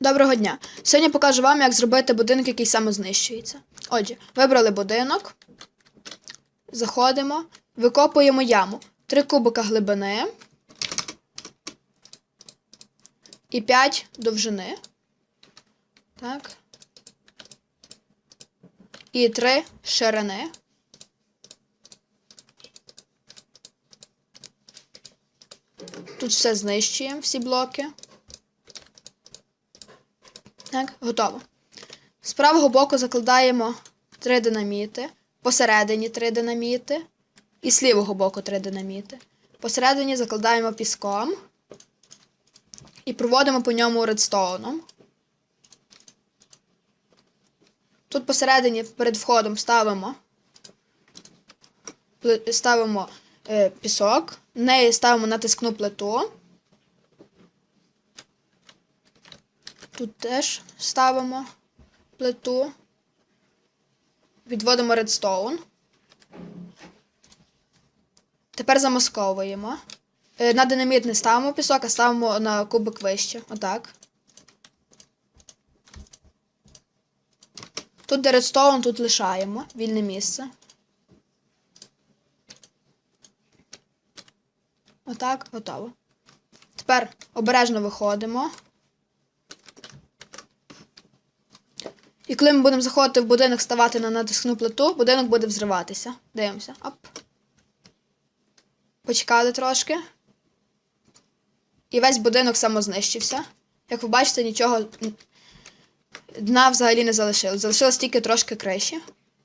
Доброго дня! Сьогодні покажу вам, як зробити будинок, який самознищується. Отже, вибрали будинок, заходимо, викопуємо яму. 3 кубика глибини і 5 довжини. Так. І 3 ширини. Тут все знищуємо, всі блоки. Так, готово. З правого боку закладаємо три динаміти, посередині три динаміти і з лівого боку три динаміти. Посередині закладаємо піском і проводимо по ньому редстоуном. Тут посередині перед входом ставимо, ставимо е, пісок, в неї ставимо натискну плиту. Тут теж ставимо плиту. Відводимо редстоун. Тепер замасковуємо. Е, На динаміт не ставимо пісок, а ставимо на кубик вище. Отак. Тут де редстоун, тут лишаємо вільне місце. Отак, готово. Тепер обережно виходимо. І коли ми будемо заходити в будинок, ставати на натискну плиту, будинок буде взриватися. Дивимося. Оп. Почекали трошки. І весь будинок самознищився. Як ви бачите, нічого дна взагалі не залишилось. Залишилось тільки трошки криші.